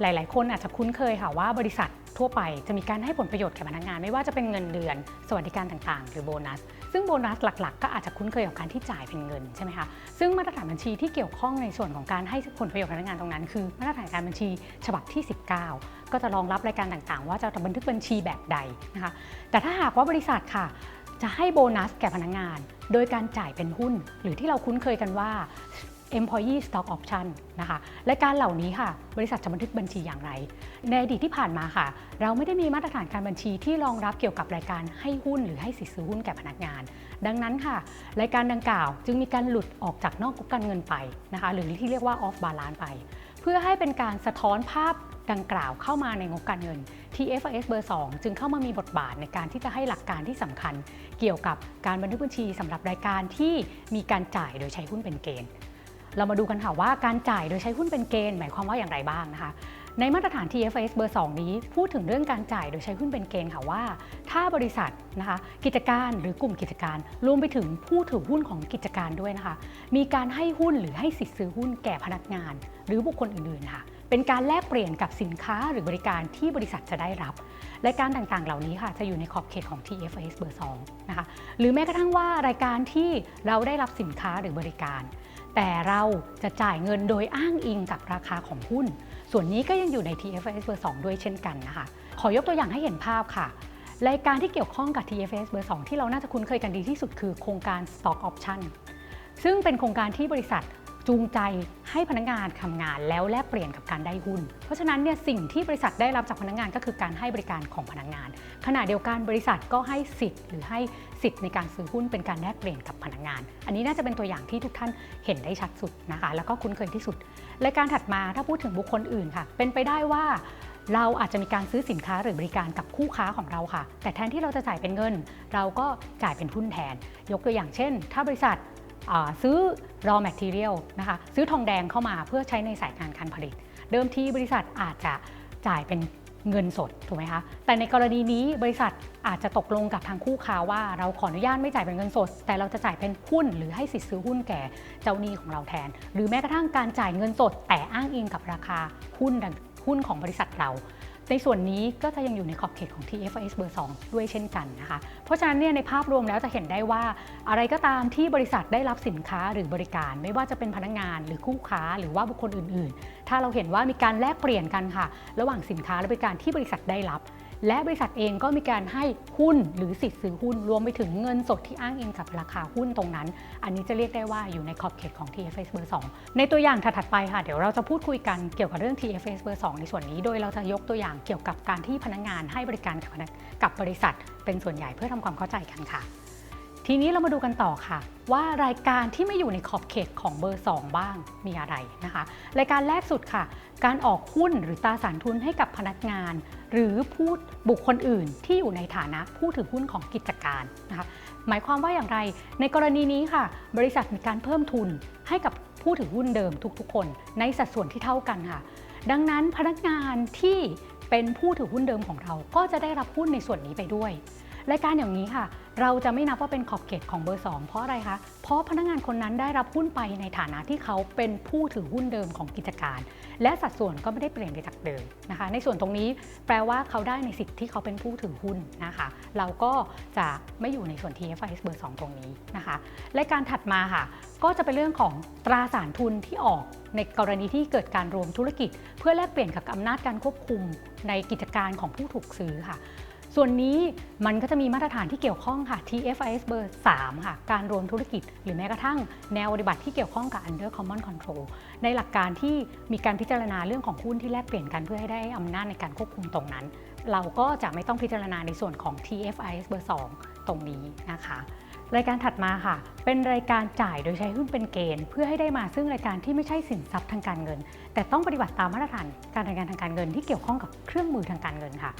หลาย ๆ คนอาจจะคุ้นเคยค่ะว่าบริษัททั่วไปจะมีการให้ผลประโยชน์แก่พนักงาน ไม่ว่าจะเป็นเงินเดือน สวัสดิการต่างๆ หรือโบนัส ซึ่งโบนัสหลัก ๆ ก็อาจจะคุ้นเคยกับการที่จ่ายเป็นเงินใช่ไหมคะซึ่งมาตรฐานบัญชีที่เกี่ยวข้องในส่วนของการให้ผลประโยชน์พนักงานตรงนั้น คือมาตรฐานการบัญชีฉบับที่ 19 ก็จะรองรับรายการต่างๆ ว่าจะบันทึกบัญชีแบบใดนะคะแต่ถ้าหากว่าบริษัทค่ะจะให้โบนัสแก่พนักงาน โดยการจ่ายเป็นหุ้น หรือที่เราคุ้นเคยกันว่า employee stock option นะคะรายการเหล่านี้ค่ะ บริษัทจะบันทึกบัญชีอย่างไร ในอดีตที่ผ่านมาค่ะ เราไม่ได้มีมาตรฐานการบัญชีที่รองรับเกี่ยวกับรายการให้หุ้นหรือให้สิทธิซื้อหุ้นแก่พนักงาน ดังนั้นค่ะ รายการดังกล่าวจึงมีการหลุดออกจากนอกงบการเงินไปนะคะหรือที่เรียกว่า off balance ไป เพื่อให้เป็นการสะท้อนภาพดังกล่าวเข้ามาในงบการเงิน TFRS เบอร์ 2 จึงเข้ามามีบทบาทในการที่จะให้หลักการที่สำคัญ เกี่ยวกับการบันทึกบัญชีสำหรับรายการที่มีการจ่ายโดยใช้หุ้นเป็นเกณฑ์ เรามาดูกันค่ะว่าการจ่ายโดยใช้หุ้นเป็นเกณฑ์หมายความว่าอย่างไรบ้างนะคะ ในมาตรฐาน TFS เบอร์ 2 นี้ พูดถึงเรื่องการจ่ายโดยใช้หุ้นเป็นเกณฑ์ค่ะว่า ถ้าบริษัทนะคะกิจการหรือกลุ่มกิจการรวมไปถึงผู้ถือหุ้นของกิจการด้วยนะคะ มีการให้หุ้นหรือให้สิทธิ์ซื้อหุ้นแก่พนักงาน หรือบุคคลอื่นๆค่ะเป็นการแลกเปลี่ยนกับสินค้าหรือบริการที่บริษัทจะได้รับรายการต่างๆ เหล่านี้ค่ะจะอยู่ในขอบเขตของ TFS เบอร์ 2 นะคะ หรือแม้กระทั่งว่ารายการที่เราได้รับสินค้าหรือบริการ แต่เราจะจ่ายเงินโดยอ้างอิงกับราคาของหุ้น ส่วนนี้ก็ยังอยู่ใน TFS เบอร์2ด้วยเช่นกันนะคะ ขอยกตัวอย่างให้เห็นภาพค่ะ รายการที่เกี่ยวข้องกับ TFS เบอร์2ที่เราน่าจะคุ้นเคยกันดีที่สุดคือโครงการ Stock Option ซึ่งเป็นโครงการที่บริษัท จูงใจให้พนักงานทำงานแล้วแลกเปลี่ยนกับการได้หุ้น เพราะฉะนั้นเนี่ยสิ่งที่บริษัทได้รับจากพนักงานก็คือการให้บริการของพนักงาน ขณะเดียวกันบริษัทก็ให้สิทธิ์หรือให้สิทธิ์ในการซื้อหุ้นเป็นการแลกเปลี่ยนกับพนักงาน อันนี้น่าจะเป็นตัวอย่างที่ทุกท่านเห็นได้ชัดสุดนะคะ แล้วก็คุ้นเคยที่สุดรายการถัดมาถ้าพูดถึงบุคคลอื่นค่ะ เป็นไปได้ว่าเราอาจจะมีการซื้อสินค้าหรือบริการกับคู่ค้าของเราค่ะ แต่แทนที่เราจะจ่ายเป็นเงิน เราก็จ่ายเป็นหุ้นแทน ยกตัวอย่างเช่น ถ้าบริษัท ซื้อ raw material นะคะซื้อทองแดงเข้ามาเพื่อใช้ในสายงานการผลิต เดิมทีบริษัทอาจจะจ่ายเป็นเงินสดถูกไหมคะ แต่ในกรณีนี้บริษัทอาจจะตกลงกับทางคู่ค้าว่าเราขออนุญาตไม่จ่ายเป็นเงินสด แต่เราจะจ่ายเป็นหุ้นหรือให้สิทธิ์ซื้อหุ้นแก่เจ้าหนี้ของเราแทน หรือแม้กระทั่งการจ่ายเงินสด แต่อ้างอิงกับราคาหุ้นดังหุ้นของบริษัทเรา ในส่วนนี้ก็จะยังอยู่ในขอบเขตของ TFS เบอร์ 2 ด้วยเช่นกันนะคะ เพราะฉะนั้นเนี่ยในภาพรวมแล้วจะเห็นได้ว่า อะไรก็ตามที่บริษัทได้รับสินค้าหรือบริการ ไม่ว่าจะเป็นพนักงานหรือคู่ค้าหรือว่าบุคคลอื่น ๆ ถ้าเราเห็นว่ามีการแลกเปลี่ยนกันค่ะ ระหว่างสินค้าและบริการที่บริษัทได้รับ และบริษัทเองก็มีการให้หุ้นหรือสิทธิ์ซื้อหุ้นรวมไปถึงเงินสดที่อ้างอิงกับราคาหุ้นตรงนั้น อันนี้จะเรียกได้ว่าอยู่ในขอบเขตของ TFS เบอร์2ในตัวอย่างถัดไปค่ะ เดี๋ยวเราจะพูดคุยกันเกี่ยวกับเรื่อง TFS เบอร์2ในส่วนนี้ โดยเราจะยกตัวอย่างเกี่ยวกับการที่พนักงานให้บริการกับกกับบริษัท เป็นส่วนใหญ่เพื่อทำความเข้าใจกันค่ะ ทีนี้เรามาดูกันต่อค่ะ ว่ารายการที่ไม่อยู่ในขอบเขตของเบอร์ 2 บ้างมีอะไรนะคะ รายการแรกสุดค่ะ การออกหุ้นหรือตราสารทุนให้กับพนักงาน หรือผู้บุคคลอื่นที่อยู่ในฐานะผู้ถือหุ้นของกิจการนะคะหมายความว่าอย่างไร ในกรณีนี้ค่ะ บริษัทมีการเพิ่มทุนให้กับผู้ถือหุ้นเดิมทุกๆ คน ในสัดส่วนที่เท่ากันค่ะ ดังนั้นพนักงานที่เป็นผู้ถือหุ้นเดิมของเราก็จะได้รับหุ้นในส่วนนี้ไปด้วย รายการอย่างนี้ค่ะ เราจะไม่นับว่าเป็นขอบเขตของเบอร์ 2 เพราะอะไรคะ เพราะพนักงานคนนั้นได้รับหุ้นไปในฐานะที่เขาเป็นผู้ถือหุ้นเดิมของกิจการ และสัดส่วนก็ไม่ได้เปลี่ยนไปจากเดิมนะคะ ในส่วนตรงนี้แปลว่าเขาได้ในสิทธิ์ที่เขาเป็นผู้ถือหุ้นนะคะ เราก็จะไม่อยู่ในส่วน TFIS เบอร์ 2 ตรงนี้นะคะรายการถัดมาค่ะ ก็จะเป็นเรื่องของตราสารทุนที่ออกในกรณีที่เกิดการรวมธุรกิจ เพื่อแลกเปลี่ยนกับอำนาจการควบคุมในกิจการของผู้ถูกซื้อค่ะ ส่วนนี้มันก็จะมีมาตรฐานที่เกี่ยวข้องค่ะ TFIS เบอร์ 3 ค่ะ การรวมธุรกิจ หรือแม้กระทั่งแนวปฏิบัติที่เกี่ยวข้องกับ Under Common Control ในหลักการที่มีการพิจารณาเรื่องของหุ้นที่แลกเปลี่ยนกันเพื่อให้ได้อำนาจในการควบคุมตรงนั้น เราก็จะไม่ต้องพิจารณาในส่วนของ TFIS เบอร์ 2 ตรงนี้นะคะรายการถัดมาค่ะ เป็นรายการจ่ายโดยใช้หุ้นเป็นเกณฑ์ เพื่อให้ได้มาซึ่งรายการที่ไม่ใช่สินทรัพย์ทางการเงิน แต่ต้องปฏิบัติตามมาตรฐานการรายงานทางการเงินที่เกี่ยวข้องกับเครื่องมือทางการเงินค่ะ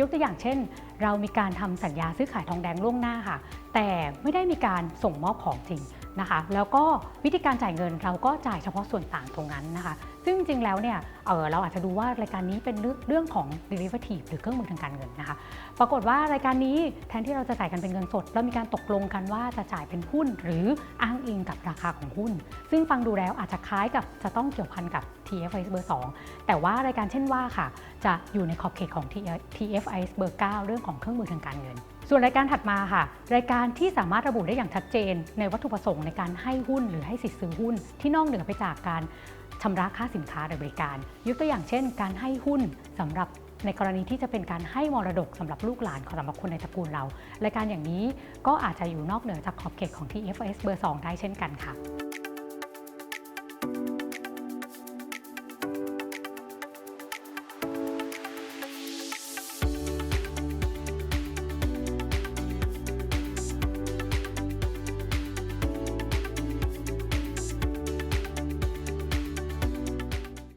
ยกตัวอย่างเช่น เรามีการทำสัญญาซื้อขายทองแดงล่วงหน้าค่ะ แต่ไม่ได้มีการส่งมอบของจริงนะคะ แล้วก็วิธีการจ่ายเงินเราก็จ่ายเฉพาะส่วนต่างตรงนั้นนะคะ ซึ่งจริงๆแล้วเนี่ยเออเราอาจจะดูว่ารายการนี้เป็นเรื่องของ derivative หรือเครื่องมือทางการเงินนะคะ ปรากฏว่ารายการนี้แทนที่เราจะจ่ายกันเป็นเงินสด เรามีการตกลงกันว่าจะจ่ายเป็นหุ้น หรืออ้างอิงกับราคาของหุ้น ซึ่งฟังดูแล้วอาจจะคล้ายกับจะต้องเกี่ยวพันกับ TFIS เบอร์2แต่ว่ารายการเช่นว่าค่ะ จะอยู่ในขอบเขตของ TFIS เบอร์9เรื่องของเครื่องมือทางการเงิน ส่วนรายการถัดมาค่ะ รายการที่สามารถระบุได้อย่างชัดเจน ในวัตถุประสงค์ในการให้หุ้นหรือให้สิทธิ์ซื้อหุ้น ที่นอกเหนือไปจากการชำระค่าสินค้าหรือบริการ ยกตัวอย่างเช่น การให้หุ้นสำหรับในกรณีที่จะเป็นการให้มรดกสำหรับลูกหลานของสำหรับคนในตระกูลเรา รายการอย่างนี้ก็อาจจะอยู่นอกเหนือจากขอบเขตของ TFS เบอร์ 2 ได้เช่นกันค่ะ